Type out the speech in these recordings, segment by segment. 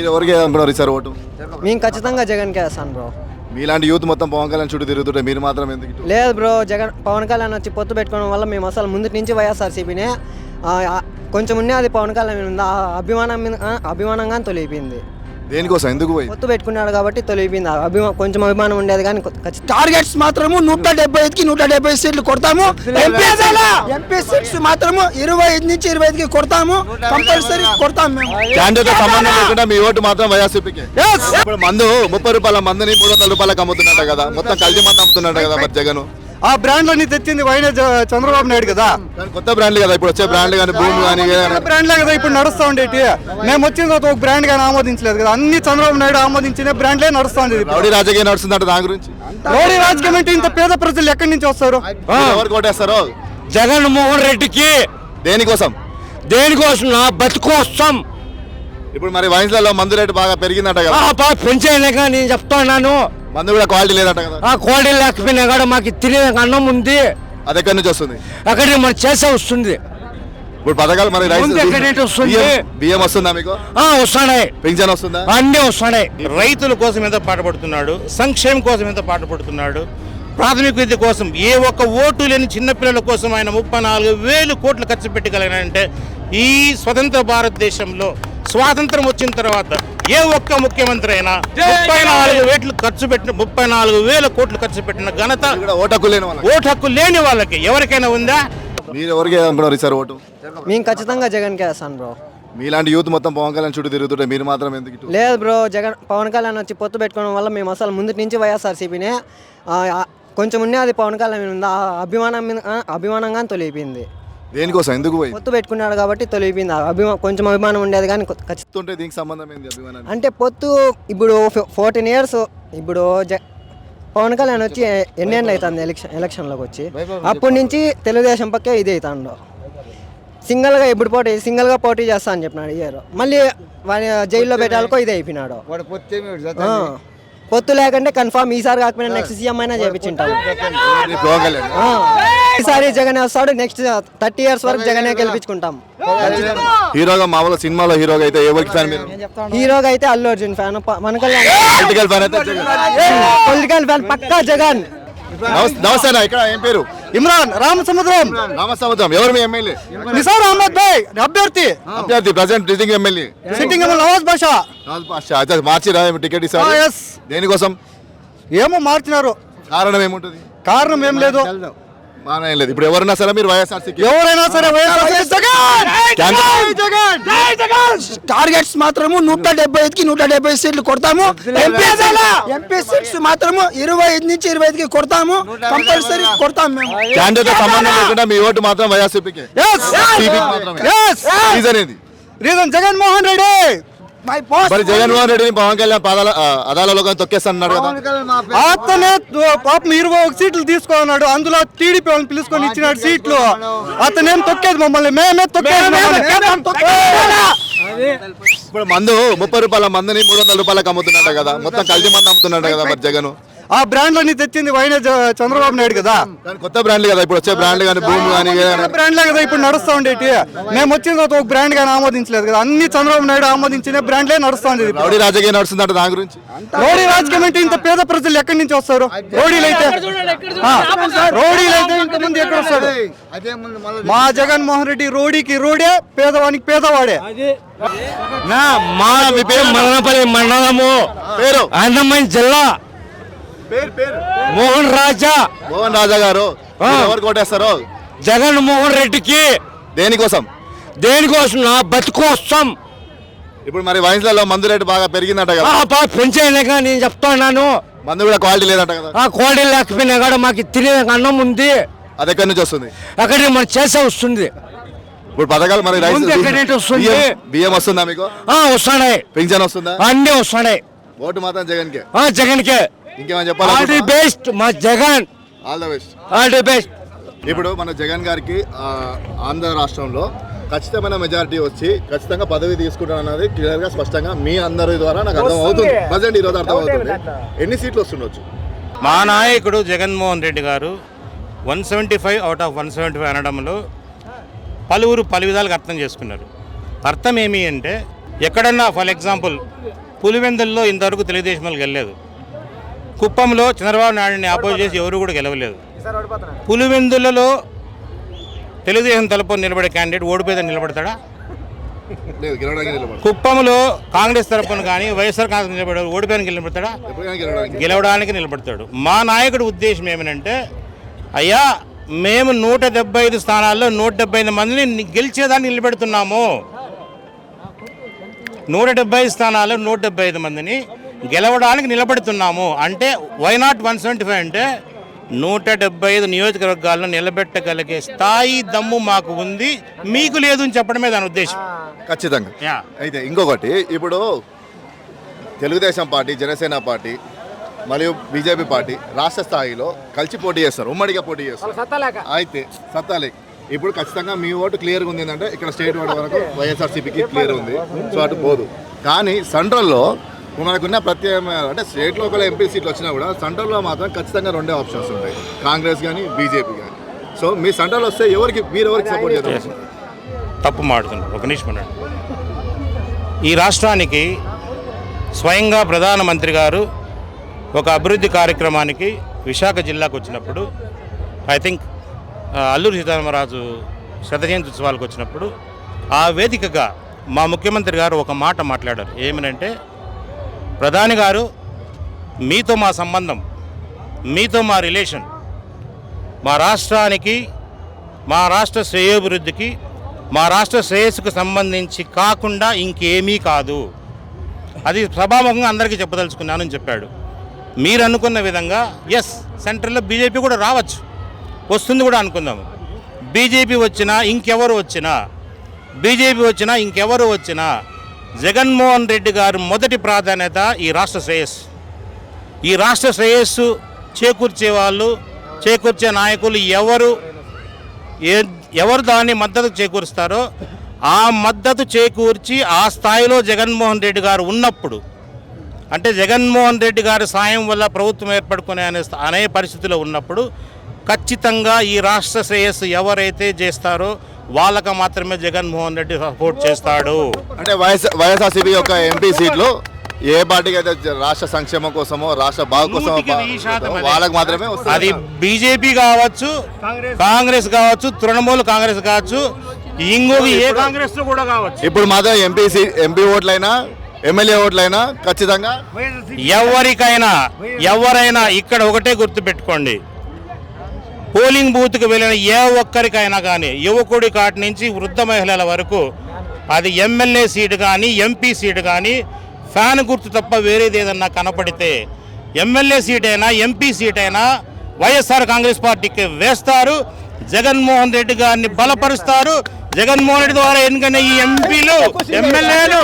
మీరు ఎవరికి అనుకున్నారు ఈసారి ఓటు మేము ఖచ్చితంగా జగన్కే వేస్తాను బ్రో మీలాంటి యూత్ మొత్తం పవన్ కళ్యాణ్ చుట్టూ తిరుగుతుంటే మీరు మాత్రం ఎందుకు ఇటు? లేదు బ్రో జగన్ పవన్ కళ్యాణ్ వచ్చి పొత్తు పెట్టుకోవడం వల్ల మేము అసలు ముందు నుంచి వైఎస్ఆర్సీపీనే కొంచెం ఉన్నే అది పవన్ కళ్యాణ్ మీద ఉంది. ఆ అభిమానం మీద ఆ, అభిమానంగా తొలిగిపోయింది దేనికోసం? ఎందుకు పోయి పొత్తు పెట్టుకున్నాడు కాబట్టి తొలిగిపోయింది ఆ అభిమా కొంచెం అభిమానం ఉండేది కానీ టార్గెట్స్ మాత్రము నూట డెబ్బై ఐదుకి నూట డెబ్బై సీట్లు కొడతాము. ఎంపీ సీట్స్ మాత్రము ఇరవై ఐదు నుంచి ఇరవై ఐదుకి కొడతాము. కంపల్సరీ కొడతాము మేము. క్యాండిడేట్ సంబంధం లేకుండా మీ ఓటు మాత్రం ఇప్పుడు మందు ముప్పై రూపాయల మందుని మూడు వందల రూపాయలకు అమ్ముతున్నట్ట కదా. మొత్తం కల్తీ మందు అమ్ముతున్నట్ట కదా మరి జగన్. ఆ బ్రాండ్లన్నీ తెచ్చింది వైఎస్ చంద్రబాబు నాయుడు కదా. కొత్త బ్రాండ్లు కదా ఇప్పుడు వచ్చే బ్రాండ్లు కానీ భూమి కానీ ఆ బ్రాండ్లే కదా ఇప్పుడు నడుస్తా ఉండేటి మేము వచ్చిన తర్వాత ఒక బ్రాండ్ కానీ ఆమోదించలేదు కదా. అన్ని చంద్రబాబు నాయుడు ఆమోదించిన బ్రాండ్లే నడుస్తా ఉండేది రౌడీ రాజకీయం నడుస్తుందంట దాని గురించి. మోడీ రాజకీయం అంటే ఇంత పేద ప్రజలు ఎక్కడి నుంచి వస్తారు? మీరు ఎవరికి ఓటేస్తారో? జగన్మోహన్ రెడ్డికి. దేనికోసం? దేనికోసం నా బతుకోసం. ఇప్పుడు మరి వైన్స్లలో మందు రేటు బాగా పెరిగిందంట కదా. పెంచేయలేక నేను చెప్తున్నాను మందు కూడా క్వాలిటీ లేదంట కదా. ఆ కోడి లేకపోయినా కూడా మాకు తినే అన్నం ఉంది. అది ఎక్కడి నుంచి వస్తుంది? అక్కడికి మనం చేసే వస్తుంది. ఇప్పుడు పథకాలు మరి రైస్ ముందు ఎక్కడి నుంచి వస్తుంది? బియ్యం- బియ్యం వస్తుందా మీకు? ఆ వస్తున్నాయి. పింఛన్ వస్తుందా? అన్నీ వస్తున్నాయి. రైతుల కోసం ఎంత పాటుపడుతున్నాడు? సంక్షేమం కోసం ఎంత పాటుపడుతున్నాడు? ప్రాథమిక విద్య కోసం ఏ ఒక్క ఓటు లేని చిన్నపిల్లల కోసం ఆయన ముప్పై నాలుగు వేలు కోట్లు ఖర్చు పెట్టగలిగినంటే ఈ స్వతంత్ర భారతదేశంలో స్వాతంత్రం వచ్చిన తర్వాత ఏ ఒక్క ముఖ్యమంత్రి అయినా ముప్పై నాలుగు వేట్లు ఖర్చు పెట్టిన ముప్పై నాలుగు వేల కోట్లు ఖర్చు పెట్టిన ఘనత ఓటు హక్కు లేని వాళ్ళకి. ఓటు హక్కు లేని వాళ్ళకి ఎవరికైనా ఉందా మీరు ఎవరికి అనుకున్నారు ఈసారి ఓటు మేము ఖచ్చితంగా జగన్కే వేస్తాను బ్రో మీలాంటి యూత్ మొత్తం పవన్ కళ్యాణ్ చుట్టూ తిరుగుతుంటే మీరు మాత్రం ఎందుకు ఇటు? లేదు బ్రో జగన్ పవన్ కళ్యాణ్ వచ్చి పొత్తు పెట్టుకోవడం వల్ల మేము అసలు ముందు నుంచి వైఎస్ఆర్సీపీనే కొంచెం ఉన్నే అది పవన్ కళ్యాణ్ మీద ఉంది. ఆ అభిమానం మీద ఆ, అభిమానంగా తొలిగిపోయింది దేనికోసం? ఎందుకు పోయి? పొత్తు పెట్టుకున్నాడు కాబట్టి తొలిగిపోయింది. ఆ అభిమా కొంచెం అభిమానం ఉండేది కానీ ఖచ్చితంగా. దీనికి సంబంధం ఏంది అభిమానానికి? అంటే పొత్తు ఇప్పుడు ఫోర్టీన్ ఇయర్స్ ఇప్పుడు పవన్ కళ్యాణ్ వచ్చి ఎన్నేళ్ళు అవుతుంది ఎలక్షన్ ఎలక్షన్లోకి వచ్చి? అప్పటి నుంచి తెలుగుదేశం పక్కే ఇది అవుతాడు. సింగిల్గా ఇప్పుడు పోటీ సింగిల్గా పోటీ చేస్తా అని చెప్పినాడు ఇయర్ మళ్ళీ వాని జైల్లో పెట్టాలకో ఇది అయిపోయినాడు. పొత్తు లేకుంటే కన్ఫామ్ ఈసారి కాకపోయినా నెక్స్ట్ సీఎం అయినా చేపించుంటాం. ఈసారి జగన్ వస్తాడు నెక్స్ట్ థర్టీ ఇయర్స్ వరకు జగనే గెలిపించుకుంటాం. హీరోగా మామూలు సినిమాలో హీరోగా అయితే ఎవరికి ఫ్యాన్ మీరు? హీరోగా అయితే Allu Arjun fan Kalyan political fan పక్కా జగన్. నమస్తే ఇక్కడ ఏం పేరు? ఇమ్రాన్ రామసముద్రం. రామసముద్రం. ఎవరు మీ ఎమ్మెల్యే? నిసార్ అహ్మద్ భాయ్ అభ్యర్థి. అభ్యర్థి present sitting MLA. Sitting MLA Nawaz Basha. అయితే మార్చిరా టికెట్ ఇస్తారు. దేనికోసం? ఏమో మార్చినారు. కారణం ఏముంటుంది? కారణం ఏం లేదు. బాగా ఏం లేదు. ఇప్పుడు ఎవరన్నా సరే మీరు వైఎస్ఆర్సీకి. ఎవరైనా సరే వైఎస్ఆర్ టార్గెట్స్ మాత్రము నూట డెబ్బై ఐదుకి నూట డెబ్బై సీట్లు కొడతాము. ఎంపీ ఎంపీ సీట్స్ మాత్రము ఇరవై ఐదు నుంచి ఇరవై ఐదుకి కొడతాము. కంపల్సరీ కొడతాము మేము. క్యాండిడేట్ సంబంధం లేకుండా మీ ఓటు మాత్రం వైఎస్ఆర్సీపీకే. మాత్రమే. రీజన్ ఏంది? రీజన్ జగన్మోహన్ రెడ్డి. మరి జగన్మోహన్ రెడ్డిని పవన్ కళ్యాణ్ పాదాల అదాలలో కదా. అతనే పాపం ఇరవై ఒక సీట్లు తీసుకున్నాడు. అందులో టీడీపీ వాళ్ళని పిలుచుకొని ఇచ్చినాడు సీట్లు. అతనేం తొక్కేది మమ్మల్ని? మేమే. ఇప్పుడు మందు ముప్పై రూపాయల మందుని మూడు వందల రూపాయలకు అమ్ముతున్నట్ట కదా. మొత్తం కల్తీ మందు అమ్ముతున్నట్ట కదా మరి జగన్. ఆ బ్రాండ్లన్నీ తెచ్చింది వైఎస్ చంద్రబాబు నాయుడు కదా. కానీ కొత్త బ్రాండ్లు కదా ఇప్పుడు వచ్చే బ్రాండ్లు కానీ భూమి కానీ బ్రాండ్లే కదా ఇప్పుడు నడుస్తా ఉండేటి మేము వచ్చిన తర్వాత ఒక బ్రాండ్ కానీ ఆమోదించలేదు కదా అన్ని చంద్రబాబు నాయుడు ఆమోదించిన బ్రాండ్లే నడుస్తా ఉండేది రౌడీ రాజకీయం నడుస్తుందంట దాని గురించి. రోడీ రాజకీయం అంటే ఇంత పేద ప్రజలు ఎక్కడి నుంచి వస్తారు? రోడీలు అయితే రోడీలు అయితే ఇంతమంది ఎక్కడ వస్తారు మా జగన్మోహన్ రెడ్డి రోడీకి రోడే పేదవానికి పేదవాడే. నా మా పేరు మదనపల్లి మండలము. పేరు? అన్నమయ్య జిల్లా. మోహన్ రాజా. మోహన్ రాజా గారు. మీరు ఎవరికి ఓటేస్తారో జగన్మోహన్ రెడ్డికి. దేనికోసం? దేనికోసం? నా బతుకోసం ఇప్పుడు మరి వైన్స్లలో మందు రేటు బాగా పెరిగిందంట కదా. పెంచేయలేక నేను చెప్తున్నాను మందు కూడా క్వాలిటీ లేదంట కదా. ఆ కోడి లేకపోయినా కూడా మాకు తినే అన్నం ఉంది. అది ఎక్కడి నుంచి వస్తుంది? అక్కడికి మనం చేసే వస్తుంది. ఇప్పుడు పథకాలు మరి రైస్ ముందు ఎక్కడి నుంచి వస్తుంది? బియ్యం- బియ్యం వస్తుందా మీకు? వస్తున్నాయి. పింఛన్ వస్తుందా? అన్నీ వస్తున్నాయి. ఓటు మాత్రం జగన్ కే జగన్కే. ఇంకేమైనా ఆల్ ది చెప్పాలి బెస్ట్ మా Jagan. All the best all the best ఇప్పుడు మన జగన్ గారికి ఆ, ఆంధ్ర రాష్ట్రంలో ఖచ్చితమైన మెజారిటీ వచ్చి ఖచ్చితంగా పదవి తీసుకుంటాను అన్నది క్లియర్గా స్పష్టంగా మీ అందరి ద్వారా నాకు అర్థం అవుతుంది. ప్రజెంట్ ఈ రోజు అర్థం అవుతుంది. ఎన్ని సీట్లు వస్తుండొచ్చు? మా నాయకుడు జగన్మోహన్ రెడ్డి గారు one seventy five out of one seventy five అనడంలో పలువురు పలు విధాలుగా అర్థం చేసుకున్నారు. అర్థం ఏమి అంటే ఎక్కడన్నా ఫర్ ఎగ్జాంపుల్ పులివెందుల్లో ఇంతవరకు తెలుగుదేశం వాళ్ళు గెలలేదు. కుప్పంలో చంద్రబాబు నాయుడిని ఆపోజ్ చేసి ఎవరు కూడా గెలవలేదు. పులివెందులలో తెలుగుదేశం తరపున నిలబడే క్యాండిడేట్ ఓడిపోయేదని నిలబడతాడా? లేదు గెలవడానికి నిలబడు కుప్పంలో కాంగ్రెస్ తరపున కానీ వైఎస్ఆర్ కాంగ్రెస్ నిలబడే ఓడిపోయానికి నిలబడతాడా? గెలవడానికి నిలబడతాడు. మా నాయకుడి ఉద్దేశం ఏమనంటే అయ్యా మేము నూట డెబ్బై ఐదు స్థానాల్లో నూట డెబ్బై ఐదు మందిని గెలిచేదాన్ని నిలబెడుతున్నాము. నూట డెబ్బై ఐదు స్థానాల్లో నూట డెబ్బై ఐదు మందిని గెలవడానికి నిలబెడుతున్నాము. అంటే why not one seventy five అంటే నూట డెబ్బై ఐదు నియోజకవర్గాలను నిలబెట్టగలిగే స్థాయి దమ్ము మాకు ఉంది. మీకు లేదు అని చెప్పడమే దాని ఉద్దేశం. ఖచ్చితంగా. యా. అయితే ఇంకొకటి ఇప్పుడు తెలుగుదేశం పార్టీ జనసేన పార్టీ మరియు బీజేపీ పార్టీ రాష్ట్ర స్థాయిలో కలిసి పోటీ చేస్తారు ఉమ్మడిగా పోటీ చేస్తారు. అయితే సత్తాలేక్ ఇప్పుడు ఖచ్చితంగా మీ ఓటు క్లియర్గా ఉంది ఏంటంటే ఇక్కడ స్టేట్ ఓటు వరకు వైఎస్ఆర్సీపీకి క్లియర్ ఉంది. సో అటు పోదు. కానీ సెంట్రల్లో మనకున్న ప్రత్యేకమైన అంటే స్టేట్లో ఒకవేళ ఎంపీ సీట్లు వచ్చినా కూడా సెంట్రల్లో మాత్రం ఖచ్చితంగా రెండే ఆప్షన్స్ ఉంటాయి. కాంగ్రెస్ కానీ బీజేపీ కానీ సో మీ సెంట్రల్ వస్తే ఎవరికి మీరు ఎవరికి సపోర్ట్ చేస్తారు? తప్పు మాడుతున్నారు ఒక నిమిషం. ఈ రాష్ట్రానికి స్వయంగా ప్రధానమంత్రి గారు ఒక అభివృద్ధి కార్యక్రమానికి విశాఖ జిల్లాకు వచ్చినప్పుడు ఐ థింక్ అల్లూరి సీతారామరాజు శతజయంతి ఉత్సవాలకు వచ్చినప్పుడు ఆ వేదికగా మా ముఖ్యమంత్రి గారు ఒక మాట మాట్లాడారు. ఏమనంటే ప్రధాని గారు మీతో మా సంబంధం మీతో మా రిలేషన్ మా రాష్ట్రానికి మా రాష్ట్ర శ్రేయోభివృద్ధికి మా రాష్ట్ర శ్రేయస్సుకు సంబంధించి కాకుండా ఇంకేమీ కాదు. అది సభాముఖంగా అందరికీ చెప్పదలుచుకున్నానని చెప్పాడు. మీరు అనుకున్న విధంగా ఎస్ సెంట్రల్లో బీజేపీ కూడా రావచ్చు. వస్తుంది కూడా అనుకుందాము బీజేపీ వచ్చినా ఇంకెవరు వచ్చినా బీజేపీ వచ్చినా ఇంకెవరు వచ్చినా జగన్మోహన్ రెడ్డి గారి మొదటి ప్రాధాన్యత ఈ రాష్ట్ర శ్రేయస్సు. ఈ రాష్ట్ర శ్రేయస్సు చేకూర్చే వాళ్ళు చేకూర్చే నాయకులు ఎవరు ఏ ఎవరు దాన్ని మద్దతు చేకూరుస్తారో ఆ మద్దతు చేకూర్చి ఆ స్థాయిలో జగన్మోహన్ రెడ్డి గారు ఉన్నప్పుడు అంటే జగన్మోహన్ రెడ్డి గారి సాయం వల్ల ప్రభుత్వం ఏర్పడుకునే అనే అనే పరిస్థితిలో ఉన్నప్పుడు ఖచ్చితంగా ఈ రాష్ట్ర శ్రేయస్సు ఎవరైతే చేస్తారో వాళ్ళకు మాత్రమే జగన్మోహన్ రెడ్డి సపోర్ట్ చేస్తాడు. అంటే వైఎస్ వైఎస్ఆర్సీపీ యొక్క ఎంపీ సీట్లు ఏ పార్టీకి అయితే రాష్ట్ర సంక్షేమం కోసమో రాష్ట్ర బాగు అదే. వాళ్ళకి మాత్రమే అది బీజేపీ కావచ్చు కాంగ్రెస్. కావచ్చు తృణమూల్ కాంగ్రెస్ కావచ్చు ఇంకొక ఏ కాంగ్రెస్ కూడా కావచ్చు. ఇప్పుడు మాత్రం ఎంపీ సీ ఎంపీ ఓట్లైనా ఎమ్మెల్యే ఓట్లైనా ఖచ్చితంగా ఎవరికైనా ఎవరైనా ఇక్కడ ఒకటే గుర్తుపెట్టుకోండి. పోలింగ్ బూత్కి వెళ్ళిన ఏ ఒక్కరికైనా కానీ యువకుడి కాటి నుంచి వృద్ధ మహిళల వరకు అది ఎమ్మెల్యే సీటు కానీ ఎంపీ సీటు కానీ ఫ్యాన్ గుర్తు తప్ప వేరేది ఏదన్నా కనపడితే ఎమ్మెల్యే సీట్ అయినా ఎంపీ సీట్ అయినా వైఎస్ఆర్ కాంగ్రెస్ పార్టీకి వేస్తారు. జగన్మోహన్ రెడ్డి గారిని బలపరుస్తారు. జగన్మోహన్ రెడ్డి ద్వారా ఎన్నికైన ఈ ఎంపీలు ఎమ్మెల్యేలు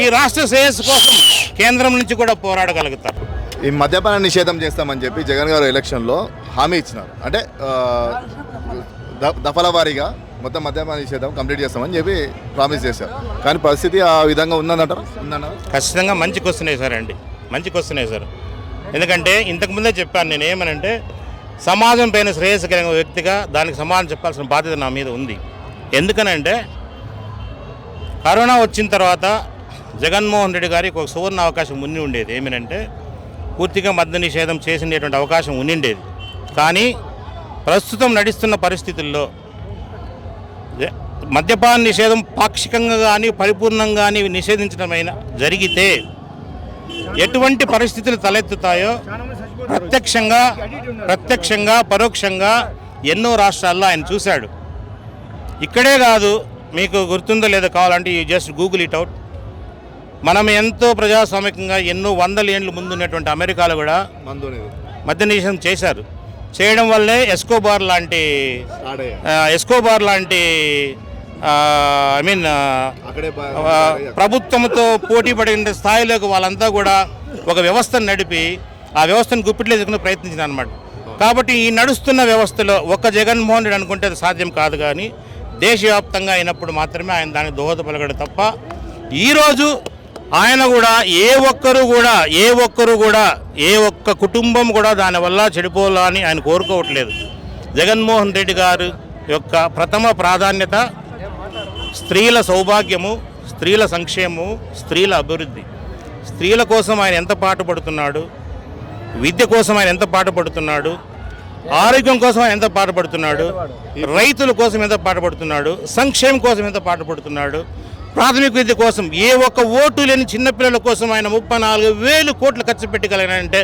ఈ రాష్ట్ర శ్రేయస్సు కోసం కేంద్రం నుంచి కూడా పోరాడగలుగుతారు. ఈ మద్యపాన నిషేధం చేస్తామని చెప్పి జగన్ గారు ఎలక్షన్లో హామీ ఇచ్చినారు. అంటే ద- దఫల వారీగా మొత్తం మద్యపాన నిషేధం కంప్లీట్ చేస్తామని చెప్పి ప్రామిస్ చేశారు. కానీ పరిస్థితి ఆ విధంగా ఉందంటారా ఉందన్నారు ఖచ్చితంగా మంచి క్వశ్చన్ వేశారండి మంచి క్వశ్చన్ వేశారు ఎందుకంటే ఇంతకుముందే చెప్పాను నేను ఏమనంటే సమాజం పైన శ్రేయస్కరంగా వ్యక్తిగా దానికి సమాధానం చెప్పాల్సిన బాధ్యత నా మీద ఉంది. ఎందుకనంటే కరోనా వచ్చిన తర్వాత జగన్మోహన్ రెడ్డి గారికి ఒక సువర్ణ అవకాశం ఉండి ఉండేది. ఏమనంటే పూర్తిగా మద్య నిషేధం చేసినటువంటి అవకాశం ఉండిండేది కానీ ప్రస్తుతం నడుస్తున్న పరిస్థితుల్లో మద్యపాన నిషేధం పాక్షికంగా కానీ పరిపూర్ణంగా కానీ నిషేధించడమైన జరిగితే ఎటువంటి పరిస్థితులు తలెత్తుతాయో ప్రత్యక్షంగా ప్రత్యక్షంగా పరోక్షంగా ఎన్నో రాష్ట్రాల్లో ఆయన చూశాడు. ఇక్కడే కాదు మీకు గుర్తుందో లేదో కావాలంటే you just Google it out మనం ఎంతో ప్రజాస్వామికంగా ఎన్నో వందల ఏండ్లు ముందున్నటువంటి అమెరికాలో కూడా మందు మద్య నిషేధం చేశారు. చేయడం వల్లే ఎస్కోబార్ లాంటి ఎస్కోబార్ లాంటి ఐ మీన్ ప్రభుత్వంతో పోటీ పడిన స్థాయిలోకి వాళ్ళంతా కూడా ఒక వ్యవస్థను నడిపి ఆ వ్యవస్థను గుప్పిట్లో ఎదుకునే ప్రయత్నించిన అనమాట కాబట్టి ఈ నడుస్తున్న వ్యవస్థలో ఒక్క జగన్మోహన్ రెడ్డి అనుకుంటే అది సాధ్యం కాదు కానీ దేశవ్యాప్తంగా అయినప్పుడు మాత్రమే ఆయన దానికి దోహదపడగడు తప్ప ఈరోజు ఆయన కూడా ఏ ఒక్కరు కూడా ఏ ఒక్కరు కూడా ఏ ఒక్క కుటుంబం కూడా దానివల్ల చెడిపోవాలని ఆయన కోరుకోవట్లేదు. జగన్మోహన్ రెడ్డి గారు యొక్క ప్రథమ ప్రాధాన్యత స్త్రీల సౌభాగ్యము స్త్రీల సంక్షేమము స్త్రీల అభివృద్ధి. స్త్రీల కోసం ఆయన ఎంత పాటుపడుతున్నాడు విద్య కోసం ఆయన ఎంత పాటుపడుతున్నాడు ఆరోగ్యం కోసం ఆయన ఎంత పాటుపడుతున్నాడు రైతుల కోసం ఎంత పాటుపడుతున్నాడు సంక్షేమం కోసం ఎంత పాటుపడుతున్నాడు ప్రాథమిక విద్య కోసం ఏ ఒక్క ఓటు లేని చిన్నపిల్లల కోసం ఆయన ముప్పై నాలుగు వేలు కోట్లు ఖర్చు పెట్టగలిగినంటే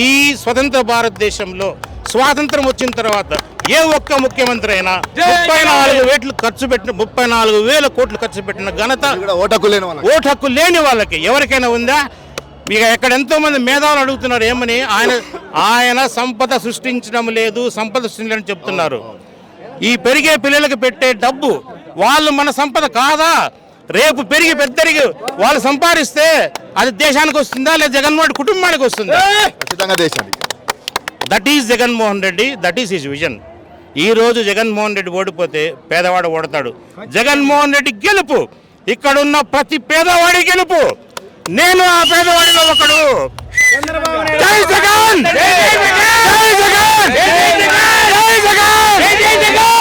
ఈ స్వతంత్ర భారతదేశంలో స్వాతంత్రం వచ్చిన తర్వాత ఏ ఒక్క ముఖ్యమంత్రి అయినా ముప్పై నాలుగు వేట్లు ఖర్చు పెట్టిన ముప్పై నాలుగు వేల కోట్లు ఖర్చు పెట్టిన ఘనత. ఓటు హక్కు లేని వాళ్ళకి. ఎవరికైనా ఉందా? ఇక ఎక్కడ ఎంతో మంది మేధావులు అడుగుతున్నారు ఏమని? ఆయన ఆయన సంపద సృష్టించడం లేదు సంపద సృష్టించడం చెప్తున్నారు. ఈ పెరిగే పిల్లలకు పెట్టే డబ్బు వాళ్ళు మన సంపద కాదా? రేపు పెరిగి పెద్దరిగి వాళ్ళు సంపాదిస్తే అది దేశానికి వస్తుందా లేదా జగన్మోహన్ కుటుంబానికి వస్తుందా? దేశానికి. That is Jaganmohan Reddy that is his vision ఈ రోజు జగన్మోహన్ రెడ్డి ఓడిపోతే పేదవాడు ఓడతాడు. జగన్మోహన్ రెడ్డి గెలుపు ఇక్కడ ఉన్న ప్రతి పేదవాడి గెలుపు. నేను ఆ పేదవాడిలో ఒకడు. జగన్! జగన్! జగన్!